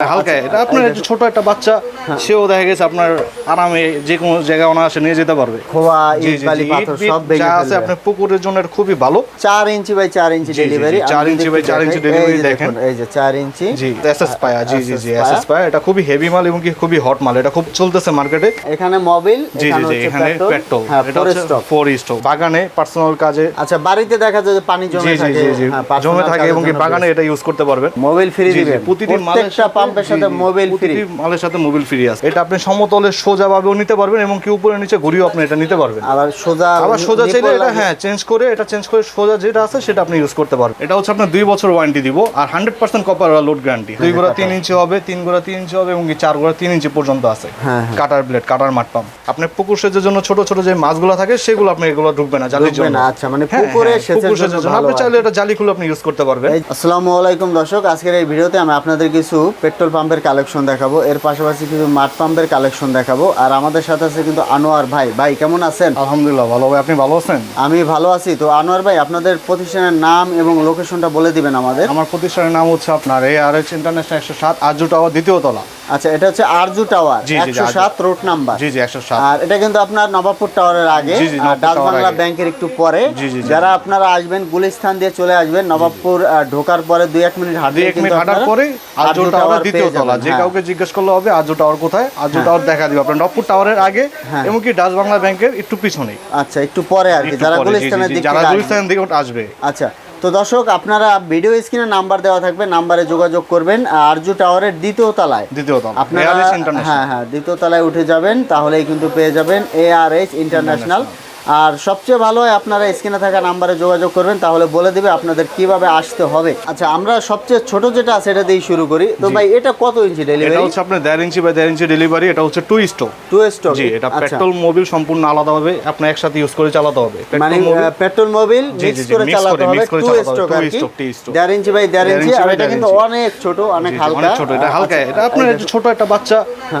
হালকা এটা আপনার একটা ছোট একটা বাচ্চা সেও দেখা গেছে আপনার আরামে যে কোনো জায়গায় অনায়াসে নিয়ে যেতে পারবে। খোয়া সব যা আছে আপনার পুকুরের জন্য খুবই ভালো। চার ইঞ্চি বাই চার ইঞ্চি ডেলিভারি চার ইঞ্চি চার ইঞ্চি delivery দেখেন। এই যে চার ইঞ্চি। জি এসএস পায়া জি জি জি এসএস পায়া এটা খুবই হেভি মাল এবং কি খুবই হট মাল। এটা খুব চলতেছে মার্কেটে এখানে মোবিল জি জি এখানে পেট্রোল হ্যাঁ এটা হচ্ছে ফোর স্টক বাগানে পার্সোনাল কাজে আচ্ছা বাড়িতে দেখা যায় যে পানি জমে থাকে। জি জি হ্যাঁ, জমে থাকে এবং কি বাগানে এটা ইউজ করতে পারবেন। মোবিল ফ্রি দিবেন প্রতিটি মালের সাথে- পাম্পের সাথে জি, মোবিল ফ্রি মালের সাথে মোবিল ফ্রি আছে। এটা আপনি সমতলে সোজা ভাবেও নিতে পারবেন এবং কি উপরে নিচে ঘুরিয়েও আপনি এটা নিতে পারবেন। আবার সোজা আবার সোজা চাইলে এটা হ্যাঁ চেঞ্জ করে এটা চেঞ্জ করে সোজা যেটা আছে সেটা আপনি ইউজ করতে পারবেন। এটা হচ্ছে আপনার দুই বছর ওয়ারেন্টি দিব আর hundred percent copper load guarantee দুই গোড়া তিন ইঞ্চি হবে তিন গোড়া তিন ইঞ্চি হবে এবং কি চার গোড়া তিন ইঞ্চি পর্যন্ত আছে। কাটার ব্লেড কাটার মাঠ পাম্প আপনার পুকুর সেচের জন্য ছোট ছোট যে মাছগুলো থাকে সেগুলো আপনি এগুলো ঢুকবে না জালির জন্য। আচ্ছা, মানে হ্যাঁ, পুকুরে হ্যাঁ, সেচের জন্য আপনি চাইলে এটা জালি খুলে আপনি ইউজ করতে পারবেন। আসসালামু আলাইকুম দর্শক আজকের এই ভিডিওতে আমি আপনাদের কিছু পেট্রোল পাম্পের কালেকশন দেখাবো। এর পাশাপাশি কিছু মাঠ পাম্পের কালেকশন দেখাবো। আর আমাদের সাথে আছে কিন্তু আনোয়ার ভাই। ভাই কেমন আছেন? আলহামদুলিল্লাহ ভালো। ভাই আপনি ভালো আছেন? আমি ভালো আছি। তো আনোয়ার ভাই আপনাদের প্রতিষ্ঠানের নাম এবং লোকেশনটা বলে দিবেন আমাদের। আমার প্রতিষ্ঠানের নাম হচ্ছে আপনার এ আর এইচ ইন্টারন্যাশনাল একশো সাত আর্য টাওয়ার দ্বিতীয় তলা। আচ্ছা এটা হচ্ছে আরজু টাওয়ার একশো সাত রোড নাম্বার। জি জি একশো সাত। আর এটা কিন্তু আপনার নবাবপুর টাওয়ারের আগে। ডাচ বাংলা ব্যাংকের একটু পরে। যারা আপনারা আসবেন গুলিস্তান দিয়ে চলে আসবেন নবাবপুর ঢোকার পরে দুই এক মিনিট মিনিট হাঁটার পরে আর্য টাওয়ার দ্বিতীয় তলা যে কাউকে জিজ্ঞেস করলে হবে টাওয়ার কোথায়? টাওয়ার দেখা দিবে। আপনার নবপুর টাওয়ারের আগে হ্যাঁ। এমনকি ডাচ বাংলা ব্যাংকের একটু পিছনে। আচ্ছা একটু পরে আর কি যারা গুলিস্তানের দিক যারা থেকে আসবেন। গুলিস্তান দিকে আসবে। আচ্ছা তো দর্শক আপনারা ভিডিও স্ক্রিনে নাম্বার দেওয়া থাকবে নাম্বারে যোগাযোগ করবেন। আরজু টাওয়ারের দ্বিতীয় তলায়। দ্বিতীয় তলা আপনারা হ্যাঁ হ্যাঁ দ্বিতীয় তলায় উঠে যাবেন তাহলেই কিন্তু পেয়ে যাবেন এ আর এইচ ইন্টারন্যাশনাল আর সবচেয়ে ভালো হয় আপনারা স্ক্রিনে থাকা নাম্বারে যোগাযোগ করবেন তাহলে বলে দিবে আপনাদের কীভাবে আসতে হবে। আচ্ছা আমরা সবচেয়ে ছোট যেটা আছে এটা দিয়েই শুরু করি। তো ভাই এটা কত ইঞ্চি ডেলিভারি এটা হচ্ছে আপনার দেড় ইঞ্চি বাই দেড় ইঞ্চি ডেলিভারি এটা হচ্ছে টু স্টোক টু স্টক জি এটা আচ্ছা। পেট্রোল মোবিল সম্পূর্ণ আলাদাভাবে আপনি একসাথে ইউজ করে চালাতে হবে। মানে পেট্রোল মোবিল মিক্স করে চালাতে হবে। টু হবে, স্টক আর কি। দেড় ইঞ্চি বাই দেড় ইঞ্চি আর এটা কিন্তু অনেক ছোট অনেক হালকা। অনেক ছোট এটা হালকা। আচ্ছা, এটা আপনার এই ছোট একটা বাচ্চা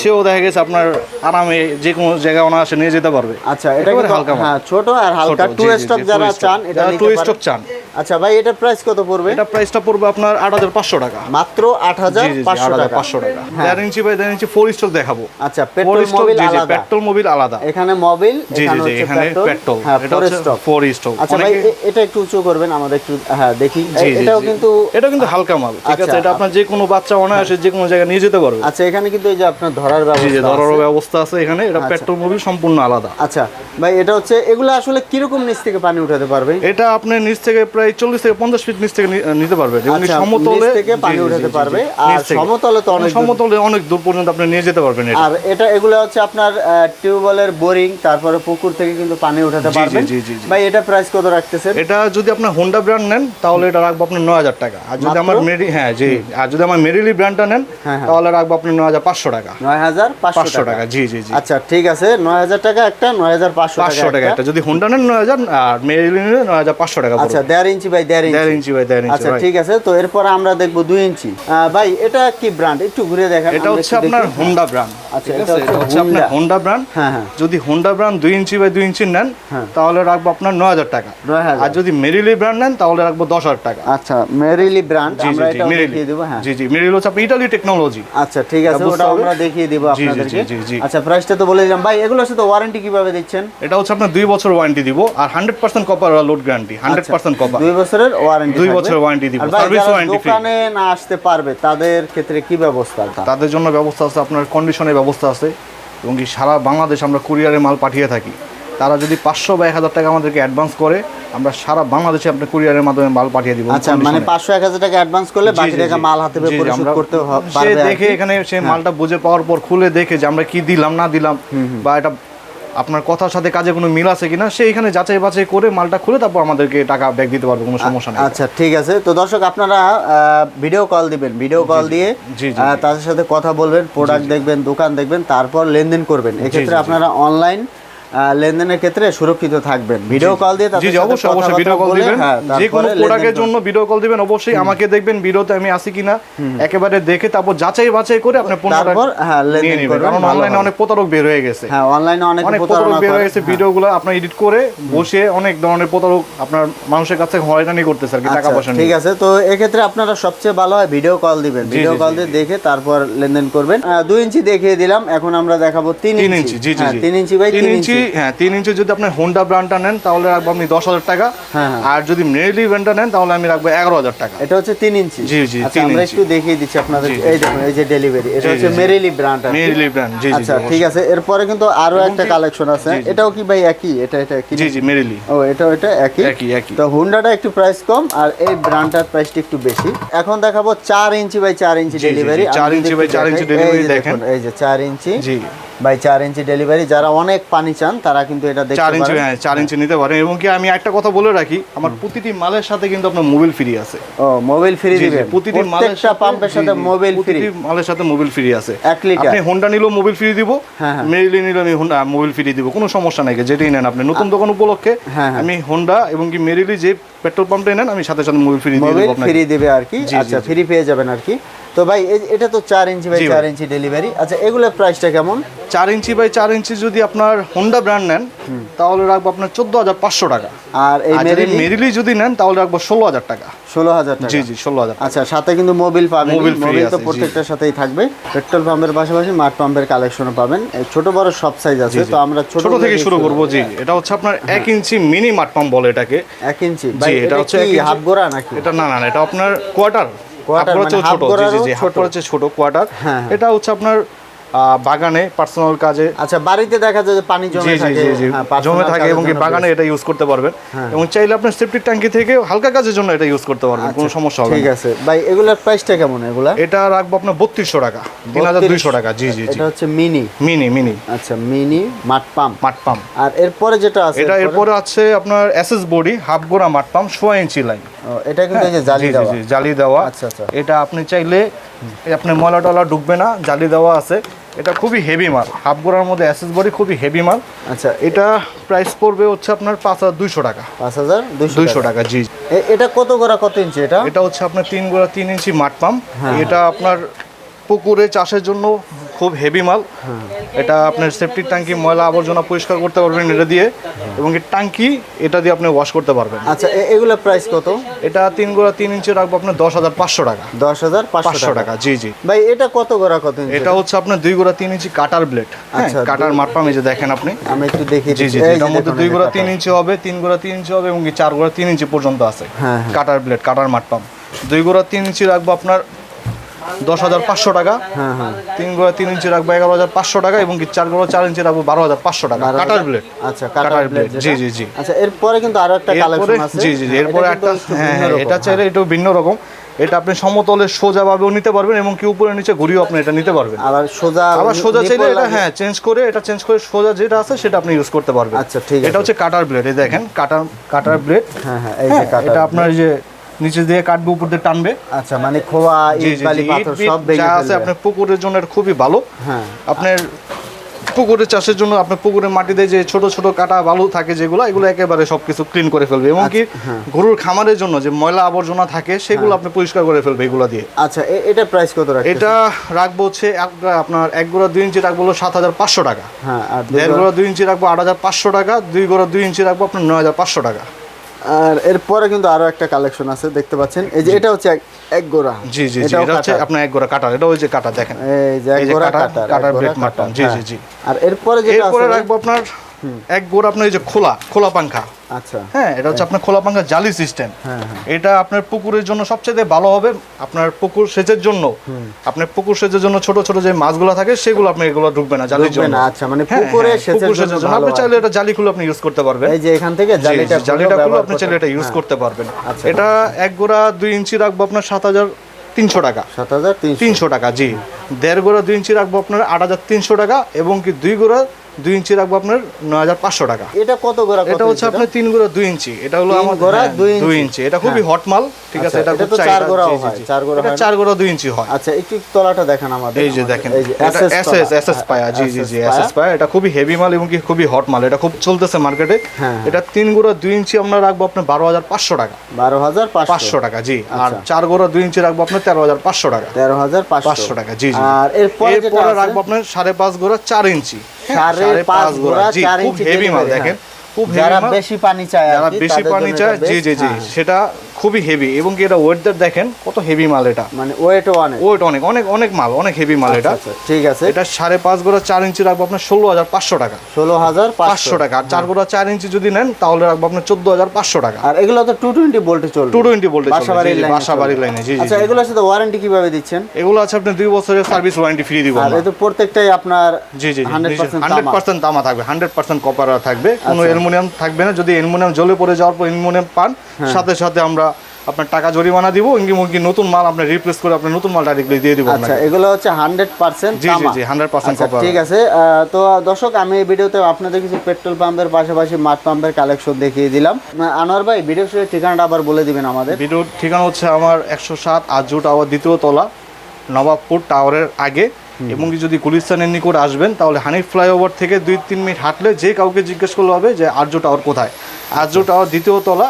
সেও দেখা গেছে আপনার আরামে যে কোনো জায়গায় অনায়াসে নিয়ে যেতে পারবে। আচ্ছা এটা হালকা। হ্যাঁ ছোট আর হালকা টু স্টক যারা চান এটা টু stroke চান। আচ্ছা ভাই এটা প্রাইস কত পড়বে? এটা প্রাইসটা পড়বে আপনার আট হাজার পাঁচশো টাকা। মাত্র আট জি হাজার জি জি পাঁচশো আট হাজার টাকা পাঁচশো টাকা। হ্যাঁ। দেড় ইঞ্চি বাই দেড় ইঞ্চি ফোর স্টক দেখাবো। আচ্ছা পেট্রোল মোবিল আলাদা। পেট্রোল মোবিল আলাদা। এখানে মোবিল এখানে হচ্ছে এখানে পেট্রোল হ্যাঁ এটা ফোর হচ্ছে স্টক ফোর স্টক আচ্ছা ভাই এটা একটু উঁচু করবেন আমাদের একটু হ্যাঁ দেখি। এটাও কিন্তু এটা কিন্তু হালকা মাল ঠিক আচ্ছা, আছে এটা আপনার যে কোনো বাচ্চা অনায়াসে যে কোনো জায়গায় নিয়ে যেতে পারবে। আচ্ছা এখানে কিন্তু এই যে আপনার ধরার ব্যবস্থা আছে। ব্যবস্থা আছে এখানে। এটা আচ্ছা। পেট্রোল মোবিল সম্পূর্ণ আলাদা। আচ্ছা। ভাই এটা হচ্ছে এগুলো আসলে কীরকম নিচ থেকে পানি উঠাতে পারবে? এটা আপনি নিচ থেকে প্রায় চল্লিশ থেকে পঞ্চাশ ফিট নিচ থেকে নিতে পারবেন এবং আচ্ছা, সমতলে থেকে পানি উঠাতে পারবে, আর সমতলে তো অনেক। সমতলে অনেক দূর পর্যন্ত আপনি নিয়ে যেতে পারবেন আর এটা এগুলো হচ্ছে আপনার টিউবওয়েলের বোরিং তারপরে পুকুর থেকে কিন্তু পানি উঠাতে পারবেন। ভাই এটা প্রাইস কত রাখতেছেন? এটা যদি আপনার হোন্ডা ব্র্যান্ড নেন তাহলে এটা রাখব আপনার নয় হাজার টাকা। আর যদি আমার মেরি হ্যাঁ জি। আর যদি আমার মেরিলি ব্র্যান্ডটা নেন হ্যাঁ, হ্যাঁ। তাহলে রাখব আপনি নয় হাজার পাঁচশো টাকা। নয় হাজার পাঁচশো টাকা। জি জি জি। আচ্ছা ঠিক আছে। নয় হাজার টাকা একটা নয় হাজার পাঁচশো টাকা একটা। যদি হোন্ডা নেন নয় হাজার আর মেরিলি নিলে নয় হাজার পাঁচশো টাকা আচ্ছা দেড় ইঞ্চি বাই দেড় দেড় ইঞ্চি। ইঞ্চি বাই দেড় ইঞ্চি আচ্ছা ঠিক আছে তো এরপরে আমরা দেখব দুই ইঞ্চি। ভাই এটা কি ব্র্যান্ড একটু ঘুরে দেখেন এটা হচ্ছে আপনার হোন্ডা ব্র্যান্ড আচ্ছা, এটা হচ্ছে আপনার হোন্ডা ব্র্যান্ড হ্যাঁ হ্যাঁ। যদি হোন্ডা ব্র্যান্ড দুই ইঞ্চি বাই দুই ইঞ্চি নেন হ্যাঁ। তাহলে রাখব আপনার নয় হাজার টাকা। আর যদি মেরিলি ব্র্যান্ড নেন তাহলে রাখব দশ হাজার টাকা। আচ্ছা মেরিলি ব্র্যান্ড আমরা এটা দেখিয়ে দেবো হ্যাঁ। জি জি মেরিলি হচ্ছে আপনার ইটালি টেকনোলজি আচ্ছা ঠিক আছে ওটা আমরা দেখিয়ে দিব আপনাদেরকে। আচ্ছা প্রাইসটা তো বলে দিলাম। ভাই এগুলোর সাথে ওয়ারেন্টি কীভাবে দিচ্ছেন? এটা হচ্ছে আপনার দুই বছর ওয়ারেন্টি দিব আর hundred percent copper load guarantee hundred percent copper দুই বছরের ওয়ারেন্টি দুই বছরের warranty দিব, warranty free। দোকানে না আসতে পারবে তাদের ক্ষেত্রে কি ব্যবস্থা তাদের জন্য ব্যবস্থা আছে আপনার কন্ডিশনের ব্যবস্থা আছে। এবং কি সারা বাংলাদেশ আমরা কুরিয়ারে মাল পাঠিয়ে থাকি। তারা যদি পাঁচশো বা এক হাজার টাকা আমাদেরকে অ্যাডভান্স করে আমরা সারা বাংলাদেশে আপনার কুরিয়ারের মাধ্যমে মাল পাঠিয়ে দিব। আচ্ছা মানে পাঁচশো এক হাজার টাকা অ্যাডভান্স করলে বাকি টাকা মাল হাতে পরিশোধ করতে হ- সে দেখে এখানে সে মালটা বুঝে পাওয়ার পর খুলে দেখে যে আমরা কি দিলাম না দিলাম বা এটা আপনার কথার সাথে কাজে কোনো মিল আছে কিনা সে এখানে যাচাই বাছাই করে মালটা খুলে তারপর আমাদেরকে টাকা ব্যাক দিতে পারবে কোনো সমস্যা নেই। আচ্ছা ঠিক আছে। তো দর্শক আপনারা ভিডিও কল দিবেন ভিডিও কল দিয়ে। তাদের সাথে কথা বলবেন প্রোডাক্ট দেখবেন দোকান দেখবেন তারপর লেনদেন করবেন। এক্ষেত্রে। আপনারা অনলাইন লেনদেনের ক্ষেত্রে সুরক্ষিত থাকবেন। ভিডিও কল দিয়ে জি অবশ্যই অবশ্যই ভিডিও কল দিবেন। হ্যাঁ, যে কোনো প্রোডাক্টের জন্য ভিডিও কল দিবেন অবশ্যই আমাকে দেখবেন ভিডিওতে আমি আছি কিনা একেবারে দেখে তারপর যাচাই বাছাই করে আপনি পণ্যটা তারপর, হ্যাঁ, লেনদেন নিয়ে নেবেন। করবেন, কারণ অনলাইনে অনেক প্রতারক বের হয়ে গেছে। হ্যাঁ অনলাইনে অনেক প্রতারক বের হয়ে। গেছে ভিডিওগুলো আপনার এডিট করে বসে অনেক ধরনের প্রতারক আপনার মানুষের কাছে হয়রানি করতেছে আর কি টাকা আচ্ছা, পয়সা ঠিক আছে তো এক্ষেত্রে আপনারা সবচেয়ে ভালো হয় ভিডিও কল দিবেন। ভিডিও কল দিয়ে দেখে তারপর লেনদেন করবেন। দুই ইঞ্চি দেখিয়ে দিলাম এখন আমরা দেখাবো তিন তিন ইঞ্চি। জি জি হ্যাঁ, তিন ইঞ্চি বাই তিন ইঞ্চি। হ্যাঁ তিন ইঞ্চি যদি আপনি হোন্ডা ব্র্যান্ডটা নেন তাহলে রাখব আপনি দশ হাজার টাকা। হ্যাঁ, হ্যাঁ। আর যদি মেরিলি ব্র্যান্ডটা নেন তাহলে আমি রাখব এগারো হাজার টাকা। এটা হচ্ছে তিন ইঞ্চি। জি, জি, আচ্ছা আমরা একটু দেখিয়ে দিচ্ছি আপনাদের। এই দেখুন এই যে ডেলিভারি এটা হচ্ছে। মেরিলি ব্র্যান্ড মেরিলি ব্র্যান্ড জি আচ্ছা ঠিক আছে। এরপরে কিন্তু আরও একটা কালেকশন আছে। এটাও কি ভাই একই? এটা এটা কি জি জি মেরিলি ও এটা এটা একই। একই একই। তো হুন্ডাটা একটু প্রাইস কম আর এই ব্র্যান্ডটার প্রাইসটা একটু বেশি। এখন দেখাবো চার ইঞ্চি বাই চার ইঞ্চি ডেলিভারি চার ইঞ্চি by চার ইঞ্চি delivery দেখেন। এই যে চার ইঞ্চি জি। বাই চার ইঞ্চি ডেলিভারি যারা অনেক পানি চান তারা কিন্তু এটা দেখতে চার ইঞ্চি পারেন। হ্যাঁ চার ইঞ্চি নিতে পারেন। এবং কি আমি একটা কথা বলে রাখি আমার প্রতিটি মালের সাথে কিন্তু আপনার মোবাইল ফ্রি আছে। ও মোবাইল ফ্রি দিবেন। প্রতিটি মালের সাথে পাম্পের সাথে মোবাইল ফ্রি। প্রতিটি মালের সাথে মোবাইল ফ্রি আছে। এক লিটার। আপনি হোন্ডা নিলেও মোবাইল ফ্রি দিব হ্যাঁ, হ্যাঁ। মেরিলি নিলেও আমি হোন্ডা মোবাইল ফ্রি দিব কোনো সমস্যা নাই যেটাই নেন আপনি। নতুন দোকান উপলক্ষে হ্যাঁ, হ্যাঁ। আমি হোন্ডা এবং কি মেরিলি যে পেট্রোল পাম্পটা নেন আমি সাথে সাথে মোবাইল ফ্রি দিয়ে মোবাইল ফ্রি দিবে আর কি? আচ্ছা ফ্রি পেয়ে যাবেন আর কি। তো ভাই এটা তো চার ইঞ্চি বাই চার ইঞ্চি ডেলিভারি আচ্ছা এগুলোর প্রাইসটা কেমন? চার ইঞ্চি বাই চার ইঞ্চি যদি আপনার হোন্ডা ব্র্যান্ড নেন তাহলে রাখব আপনার চোদ্দ হাজার পাঁচশো টাকা। আর এই মেরিলি যদি নেন তাহলে রাখব ষোলো হাজার টাকা। ষোলো হাজার টাকা? জি জি ষোলো হাজার আচ্ছা সাথে কিন্তু মোবিল পাবেন। মোবিল মোবিল তো প্রত্যেকটার সাথেই থাকবে। পেট্রোল পাম্পের পাশাপাশি মাঠ পাম্পের কালেকশনও পাবেন। ছোট বড় সব সাইজ আছে তো আমরা ছোট থেকে শুরু করব জি। এটা হচ্ছে আপনার এক ইঞ্চি মিনি মাঠ পাম্প বলে এটাকে। এক ইঞ্চি। ভাই এটা এটা হচ্ছে কি হাত। গোড়া নাকি এটা না না এটা আপনার কোয়ার্টার মানে ছোট জি জি জি ছোট। হচ্ছে ছোট কোয়ার্টার হ্যাঁ, হ্যাঁ। এটা হচ্ছে আপনার বাগানে পার্সোনাল কাজে আচ্ছা বাড়িতে দেখা যায় যে পানি জমে থাকে হ্যাঁ, জমে থাকে এবং কি বাগানে এটা ইউজ করতে পারবেন। এবং চাইলে আপনার সেপ্টিক ট্যাঙ্কি থেকে হালকা কাজের জন্য এটা ইউজ করতে পারবেন কোনো সমস্যা হবে ঠিক আছে। ভাই এগুলোর প্রাইসটা কেমন এগুলা? এটা রাখব আপনার বত্রিশশো টাকা তিন হাজার দুইশো টাকা। জি জি জি। এটা হচ্ছে মিনি মিনি মিনি আচ্ছা মিনি মাঠ পাম্প মাঠ পাম্প আর এরপরে যেটা আছে এটা এরপরে- আছে আপনার এসএস বডি হাফ গোড়া মাঠ পাম্প সোয়া ইঞ্চি লাইন এটা কিন্তু এই যে জালি জি, জি, দেওয়া। জালি দেওয়া। আচ্ছা, আচ্ছা। এটা আপনি চাইলে আপনি ময়লা টলা ঢুকবে না জালি দেওয়া আছে। এটা খুবই হেভি মাল। হাফ গোড়ার মধ্যে অ্যাসেস বডি খুবই হেভি মাল। আচ্ছা এটা প্রাইস পড়বে হচ্ছে আপনার পাঁচ হাজার দুইশো টাকা। পাঁচ হাজার দুইশো টাকা। জি। এটা কত গোড়া কত ইঞ্চি এটা? এটা হচ্ছে আপনার তিন গোড়া তিন ইঞ্চি মাঠ পাম্প। হ্যাঁ, এটা আপনার পুকুরে চাষের জন্য খুব হেভি মাল। এটা আপনার সেফটি ট্যাঙ্কি ময়লা আবর্জনা পরিষ্কার করতে পারবেন এটা দিয়ে এবং এই ট্যাঙ্কি এটা দিয়ে আপনি ওয়াশ করতে পারবেন। আচ্ছা এগুলো প্রাইস কত? এটা তিন গোড়া তিন ইঞ্চি রাখব আপনার দশ হাজার পাঁচশো টাকা। দশ হাজার পাঁচশো টাকা। জি জি। ভাই এটা কত গোড়া কত এটা হচ্ছে আপনার দুই গোড়া তিন ইঞ্চি কাটার ব্লেড হ্যাঁ আচ্ছা, কাটার মাঠপাম এই যে দেখেন আপনি। আমি একটু দেখি জি জি এটার মধ্যে দুই গোড়া তিন ইঞ্চি হবে তিন গোড়া তিন ইঞ্চি হবে এবং চার গোড়া তিন ইঞ্চি পর্যন্ত আছে হ্যাঁ, হ্যাঁ। কাটার ব্লেড কাটার মাঠপাম দুই গোড়া তিন ইঞ্চি রাখব আপনার দশ হাজার পাঁচশো টাকা। হ্যাঁ হ্যাঁ। তিন গোড়া তিন ইঞ্চি রাখব এগারো হাজার পাঁচশো টাকা এবং কি চার গোড়া চার ইঞ্চি রাখব বারো হাজার পাঁচশো টাকা। কাটার ব্লেড আচ্ছা কাটার ব্লেড জি জি জি। আচ্ছা এরপরে কিন্তু আরও একটা এরপরে কালেকশন আছে। জি জি জি, হ্যাঁ, এরপরে একটা হ্যাঁ হ্যাঁ এটা চাইলে একটু ভিন্ন রকম এটা আপনি সমতলে সোজাভাবেও নিতে পারবেন এবং কি উপরে নিচে ঘুরিয়েও আপনি এটা নিতে পারবেন। আবার সোজা আবার সোজা চাইলে এটা হ্যাঁ চেঞ্জ করে এটা চেঞ্জ করে সোজা যেটা আছে সেটা আপনি ইউজ করতে পারবেন। আচ্ছা, ঠিক আছে। এটা হচ্ছে কাটার ব্লেড এই দেখেন কাটার কাটার ব্লেড হ্যাঁ হ্যাঁ এই যে কাটার এটা আপনার এই যে নিচে দিয়ে কাটবে উপর দিয়ে টানবে। আচ্ছা মানে খোয়া ইট বালি পাথর সব যা আছে আপনার পুকুরের জন্য এটা খুবই ভালো। হ্যাঁ। আপনার পুকুরের চাষের জন্য আপনার পুকুরের মাটিতে যে ছোট ছোট কাটা বালু থাকে যেগুলো এগুলো একেবারে সবকিছু ক্লিন করে ফেলবে। এবং কি হ্যাঁ। গরুর খামারের জন্য যে ময়লা আবর্জনা থাকে সেগুলো আপনি পরিষ্কার করে ফেলবে এগুলো দিয়ে। আচ্ছা এটা প্রাইস কত রাখছেন এটা রাখব হচ্ছে এক- আপনার এক গোড়া দুই ইঞ্চি রাখব সাত হাজার পাঁচশো টাকা। হ্যাঁ আর দেড় গোড়া দুই ইঞ্চি রাখব আট হাজার পাঁচশো টাকা দুই গোড়া দুই ইঞ্চি রাখব আপনার নয় হাজার পাঁচশো টাকা। আর এরপরে কিন্তু আরও একটা কালেকশন আছে দেখতে পাচ্ছেন। এই যে এটা হচ্ছে এক- এক গোড়া। জি জি এটা হচ্ছে আপনার এক গোড়া কাটা। এটা ওই যে কাটা দেখেন। এই যে এক গোরা গোড়া কাটার- কাটার ব্রেড কাটার, জি। জি, জি। আর এরপরে যেটা আছে এরপরে রাখব আপনার এক গোড়া আপনার এই যে খোলা খোলা পাঙ্খা আচ্ছা। হ্যাঁ এটা হচ্ছে আপনার খোলা পাঙ্খা জালি সিস্টেম হ্যাঁ, হ্যাঁ। এটা আপনার পুকুরের জন্য সবচেয়ে ভালো হবে আপনার পুকুর সেচের জন্য। আপনার পুকুর সেচের জন্য ছোট ছোট যে মাছগুলো থাকে সেগুলো আপনি এগুলো ঢুকবে না জালির জন্য। আচ্ছা, মানে হ্যাঁ, পুকুরে হ্যাঁ, সেচের জন্য আপনি চাইলে এটা জালি খুলে আপনি ইউজ করতে পারবেন। এই যে এখান থেকে জালিটা জালিটা খুলে আপনি চাইলে এটা ইউজ হ্যাঁ, করতে পারবেন। আচ্ছা। এটা এক গোড়া দুই ইঞ্চি রাখব আপনার সাত হাজার তিনশো টাকা। সাত হাজার তিনশো টাকা জি। দেড় গোড়া দুই ইঞ্চি রাখব আপনার আট হাজার তিনশো টাকা এবং কি দুই গোড়া দুই ইঞ্চি রাখব আপনার নয় হাজার পাঁচশো টাকা। এটা কত গোড়া এটা হচ্ছে আপনার তিন গোড়া দুই ইঞ্চি। এটা হলো আমার গোড়া হ্যাঁ, দুই ইঞ্চি। এটা খুবই হট মাল ঠিক আছে আচ্ছা, এটা খুব চার হয়, চার গোড়া হয়। চার গোড়া দুই ইঞ্চি হয়। আচ্ছা একটু তলাটা দেখেন আমাদের এই যে দেখেন এটা এসএস এসএস পায়া জি জি জি এসএস পায়া। এটা খুবই হেভি মাল এবং কি খুবই হট মাল। এটা খুব চলতেছে মার্কেটে হ্যাঁ। এটা তিন গোড়া দুই ইঞ্চি আমরা রাখব আপনার বারো হাজার পাঁচশো টাকা। বারো হাজার পাঁচশো। টাকা জি। আর আচ্ছা। চার গোড়া দুই ইঞ্চি রাখব আপনার তেরো হাজার পাঁচশো টাকা। তেরো হাজার পাঁচশো। টাকা জি জি। আর এরপরে রাখব আপনার সাড়ে পাঁচ গোড়া চার ইঞ্চি। হ্যাঁ, সাড়ে পাঁচ গোড়া চার খুব ইঞ্চি হেভি মাল দেখেন। খুব যারা বেশি পানি চায় যারা বেশি পানি চায় জি জি জি হ্যাঁ। সেটা খুবই হেভি এবং কি এটা ওয়েটটা দেখেন কত হেভি মাল এটা। মানে ওয়েট অনেক। ওয়েট অনেক অনেক অনেক মাল অনেক হেভি মাল এটা। আচ্ছা, ঠিক আছে। এটা সাড়ে পাঁচ গোড়া চার ইঞ্চি রাখব আপনার ষোলো হাজার পাঁচশো টাকা। ষোলো হাজার পাঁচশো। টাকা। আর চার গোড়া চার ইঞ্চি যদি নেন তাহলে রাখব আপনার চোদ্দ হাজার পাঁচশো টাকা। আর এগুলো তো টু টোয়েন্টি ভোল্টে চলবে। টু টোয়েন্টি বলতে বাসা বাড়ির লাইনে জি জি আচ্ছা। এগুলোর সাথে ওয়ারেন্টি কীভাবে দিচ্ছেন? এগুলো আছে আপনি দুই বছরের সার্ভিস ওয়ারেন্টি ফ্রি দিব আর। তো প্রত্যেকটাই আপনার জি জি হান্ড্রেড পার্সেন্ট তামা। থাকবে হান্ড্রেড পার্সেন্ট কপার থাকবে। কোনো অ্যালুমিনিয়াম থাকবে না। যদি অ্যালুমিনিয়াম জ্বলে পড়ে যাওয়ার পর অ্যালুমিনিয়াম পান হ্যাঁ। সাথে সাথে আমরা আপনার টাকা জরিমানা দিব এমনকি নতুন মাল আপনার রিপ্লেস করে আপনি নতুন মাল ডাইরেক্টলি দিয়ে দিব আচ্ছা এগুলো হচ্ছে হান্ড্রেড পার্সেন্ট জি জি জি হান্ড্রেড পার্সেন্ট আচ্ছা কপার ঠিক আছে। তো দর্শক আমি এই ভিডিওতে আপনাদের কিছু পেট্রোল পাম্পের পাশাপাশি মাঠ পাম্পের কালেকশন দেখিয়ে দিলাম। আনোয়ার ভাই ভিডিও শুরু ঠিকানাটা আবার বলে দিবেন আমাদের। ভিডিওর ঠিকানা হচ্ছে আমার একশো সাত আজু টাওয়ার দ্বিতীয় তলা নবাবপুর টাওয়ারের আগে। এবং কি যদি গুলিস্তানের নিকট আসবেন তাহলে হানিফ ফ্লাইওভার থেকে দুই তিন মিনিট হাঁটলে যে কাউকে জিজ্ঞেস করলে হবে যে আর্য টাওয়ার কোথায়। আর্য টাওয়ার দ্বিতীয় তলা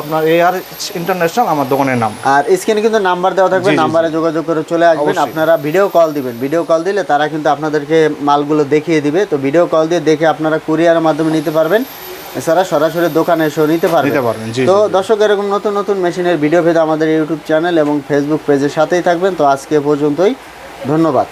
আপনার এ আর ইন্টারন্যাশনাল আমার দোকানের নাম। আর স্ক্রিনে কিন্তু নাম্বার দেওয়া থাকবে নাম্বারে যোগাযোগ করে চলে আসবেন। আপনারা ভিডিও কল দিবেন। ভিডিও কল দিলে তারা কিন্তু আপনাদেরকে মালগুলো দেখিয়ে দিবে। তো ভিডিও কল দিয়ে দেখে আপনারা কুরিয়ারের মাধ্যমে নিতে পারবেন। এছাড়া সরাসরি দোকানে এসেও নিতে পারবেন। তো। দর্শক এরকম নতুন নতুন মেশিনের ভিডিও পেতে আমাদের ইউটিউব চ্যানেল এবং ফেসবুক পেজের সাথেই থাকবেন। তো আজকে পর্যন্তই। ধন্যবাদ।